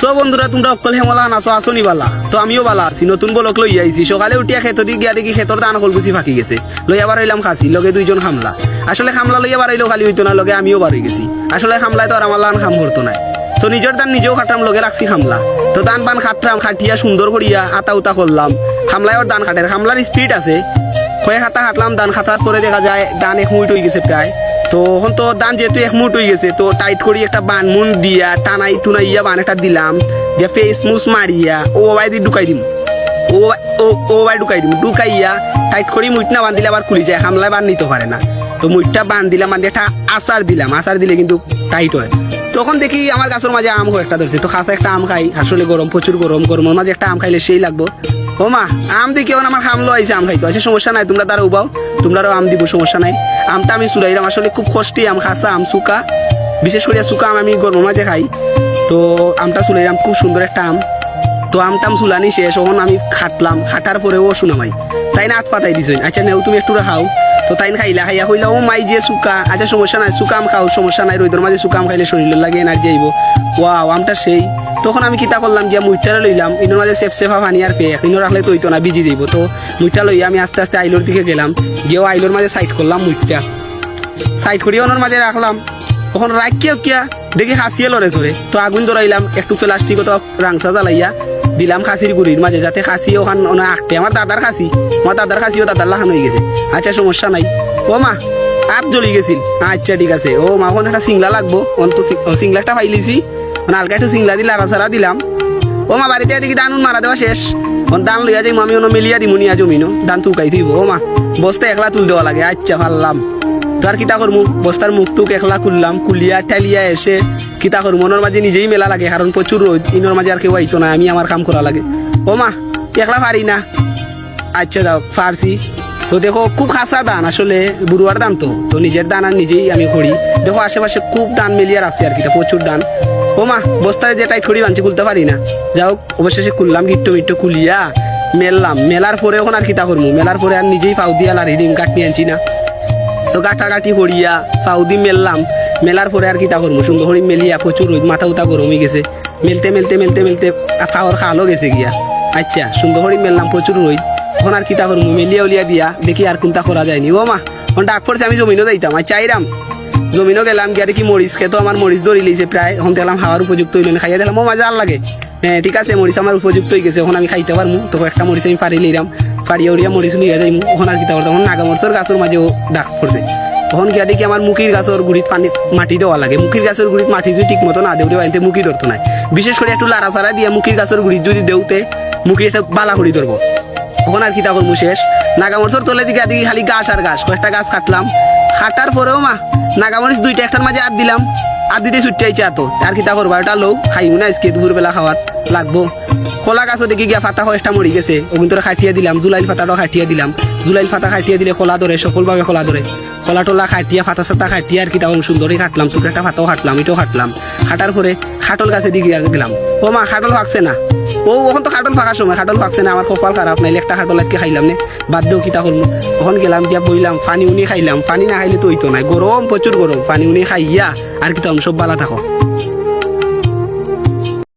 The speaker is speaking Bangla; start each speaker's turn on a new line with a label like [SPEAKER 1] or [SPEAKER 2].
[SPEAKER 1] সো বন্ধুরা, তোমরা অকল হেমলা নাচো আসনি বালা। তো আমিও বালা আছি, নতুন বলক লই আইছি সকালে উঠিয়া খেত দি গিয়া দেখি খেতর দান কল গুছি ফাঁকি গেছে। লই আবার হইলাম খাসি লগে দুইজন খামলা। আসলে খামলা লইয়া বাড়াইলেও খালি হইতো না, লগে আমিও বাড়ি গেছি। আসলে খামলায় তো আর আমার লান খাম করতো না তো নিজের দান নিজেও খাটলাম লগে রাখছি খামলা। তো দান পান খাটলাম খাটিয়া সুন্দর করিয়া আতা উতা করলাম খামলায় ওর দান খাটের খামলার স্পিড আছে। কয়েক হাতা হাঁটলাম দান খাটার পরে দেখা যায়, দান এক মুইট হয়ে গেছে প্রায় তো এখন তো দান যেহেতু এক মুট হয়ে গেছে, তো টাইট করি একটা বান মুন দিয়া, টানাই টুনাইয়া বান একটা দিলাম, দিয়া ফেস মুস মারিয়া, ও বাই দিয়ে ঢুকাই দিম। ও ও ও বাই ঢুকাই দিম। ঢুকাইয়া টাইট করি মুইট না বান দিলে আবার খুলি যায়, হামলায় বান নিতে পারে না। তো মুইটটা বান দিলাম, বান একটা আচার দিলাম আচার দিলে কিন্তু টাইট হয়। তখন দেখি আমার গাছের মাঝে আম একটা ধরছে, তো খাসা একটা আম খাই, আসলে গরম, প্রচুর গরম, গরমের মাঝে একটা আম খাইলে সেই লাগবো। ও মা আম দিয়ে কেউ আমার খামলো আইছে আম খাইতো। আছে সমস্যা নাই, তোমরা তারা উবাও তোমরাও আম দিব, সমস্যা নাই। আমটা আমি চুরাইলাম আসলে খুব কষ্টে আম, খাসা আম সুকা বিশেষ করে সুকা আম আমি গরমের মাঝে খাই। তো আমটা চুলাইলাম খুব সুন্দর একটা আম। তো আমটাম চুলানি শেষ তখন আমি খাটলাম খাটার পরে ও পরেও শুনামাই তাই না হাত পাতাই দিছ। আচ্ছা নেও তুমি একটু খাও তো তাই খাইলা, খাইয়া হইলা ও মাই যে সুকা আচ্ছা সমস্যা নাই সুকাম খাও, সমস্যা নাই রোদের মাঝে সুকাম খাইলে শরীরের লাগে এনার্জি আইব ওয়াও আমটা সেই। তখন আমি কিতা করলাম গিয়া মুইটারে লইলাম ইনোর মাঝে সেফ সেফা পানি আর পেয়ে ইনো রাখলে তো হইতো না বিজি দিব তো মুইটা লইয়া আমি আস্তে আস্তে আইলোর দিকে গেলাম, গিয়েও আইলোর মাঝে সাইড করলাম মুইটা সাইড করিয়া ওনার মাঝে রাখলাম তখন রাখিয়া কিয়া দেখি হাসিয়ে লড়ে চড়ে তো আগুন ধরাইলাম একটু প্লাস্টিক তো রাংসা জ্বালাইয়া দিলাম খাসির গুড়ির মাঝে, যাতে খাসি ওখান ওনা আঁকতে। আমার দাদার খাসি। আমার দাদার খাসিও দাদার লাহান হয়ে গেছে। আচ্ছা সমস্যা নাই। ও মা আর জ্বলি গেছিল। আচ্ছা ঠিক আছে। ও মা, ওখানে একটা সিংলা লাগবো। অন্ত সিংলাটা ফাইলিছি। মানে হালকা একটু সিংলা দিলে আড়া দিলাম। ও মা, বাড়িতে দেখি দান উন মারা দেওয়া শেষ। ওন দান লইয়া যাই মামি অন্য মিলিয়া দিমু নিয়া জমিনো দান তুকাই থইব। ও মা, বস্তা একলা তুল দেওয়া লাগে। আচ্ছা ভাললাম তো আর কিতা করমু? বস্তার মুখ টুক একলা খুললাম কুলিয়া ঠালিয়া এসে কিতা করমু? ওনার মাঝে নিজেই মেলা লাগে, কারণ প্রচুর রোদ। ইনোর মাঝে আর কেউ আইতো না, আমি আমার কাম করা লাগে। ও মা, একলা পারি না। আচ্ছা দাও ফার্সি তো দেখো, খুব খাসা দান আসলে বুড়ুয়ার দান তো। তো নিজের দান আর নিজেই আমি করি দেখো, আশেপাশে খুব দান মিলিয়ে রাখছি আর কি প্রচুর দান ও মা, বস্তায় যে টাইট করি বানছি খুলতে পারি না। যাও, অবশেষে খুললাম, গিট্টো মিট্টো খুলিয়া মেললাম। মেলার পরে এখন আর কিতা করব মেলার পরে আর নিজেই পাউ দিয়া লারি ডিম কাট আনছি না। তো গাঁটাগাঁটি হরিয়া পাউদি মেললাম। মেলার পরে আর কিতা করব সুন্দর হরি মেলিয়া প্রচুর মাথা উতা গরম হয়ে গেছে। মেলতে মেলতে মেলতে মেলতে খাওয়ার খালো গেছে গিয়া। আচ্ছা সুন্দর হরি মেললাম প্রচুর রোদ এখন আর কিতা করব মেলিয়া উলিয়া দিয়া। দেখি আর কোনটা করা যায়নি ও মা, এখন ডাক পড়ছে আমি জমিনও যাইতাম। আর চাইরাম জমিনও গেলাম গিয়া, দেখি মরিচ খেতো আমার মরিচ ধরি লিছে প্রায় এখন দেখলাম হাওয়ার উপযুক্ত হইল না খাইয়া দিলাম। ও মজা আর লাগে। হ্যাঁ ঠিক আছে মরিচ আমার উপযুক্ত হয়ে গেছে। এখন আমি খাইতে পারব তো একটা মরিচ আমি পারি লিরাম ফাড়িয়া উড়িয়া মরিচ নিয়ে যাই, ওখান আর কিতা করতাম নাগা মরিচর গাছের মাঝেও ডাক পড়ছে। তখন গিয়া দেখি আমার মুখির গাছের গুড়িত পানি, মাটি দেওয়া লাগে। মুখির গাছের গুড়িত মাটি যদি ঠিক মতো না দেউলে বাড়িতে মুখি ধরতো না। বিশেষ করে একটু লাড়া চাড়া দিয়ে মুখির গাছের গুড়িত যদি দেউতে মুখি একটা বালা করি ধরবো। তখন আর কিতা করব শেষ। নাগামরিচর তলে দিকে দেখি খালি গাছ আর গাছ, কয়েকটা গাছ কাটলাম। কাটার পরেও মা নাগামরিচ দুইটা একটার মাঝে আদ দিলাম। আদ দিতে ছুটতে আইছে এত। আর কিতা করব এটা লোক খাইমু না, আজকে দুপুরবেলা খাওয়াত লাগবো। কলা গাছও দেখি গিয়া ফাতা কয়েকটা মরি গেছে। ওগুন তোরা খাটিয়ে দিলাম জুলাইল ফাতাটাও খাটিয়ে দিলাম। জুলাইল ফাতা খাটিয়ে দিলে কলা ধরে সকলভাবে কলা ধরে কলা টলা খাটিয়া ফাতা সাতা খাটিয়ে আর কি তখন সুন্দরই খাটলাম ছোট একটা ফাতাও হাঁটলাম এটাও হাঁটলাম হাঁটার পরে খাটল গাছে দিকে গেলাম ও মা, খাটল ফাঁকছে না? ও ওখান তো খাটল ফাঁকার সময় খাটল ফাঁকছে না আমার কপাল খারাপ নাইলে একটা খাটল আজকে খাইলাম নে? বাদ দেও কিতা করব ওখান গেলাম গিয়া বইলাম, পানি উনি খাইলাম, পানি না খাইলে তো হইতো না গরম প্রচুর গরম পানি উনি খাইয়া আর কি তখন সব বালা থাকো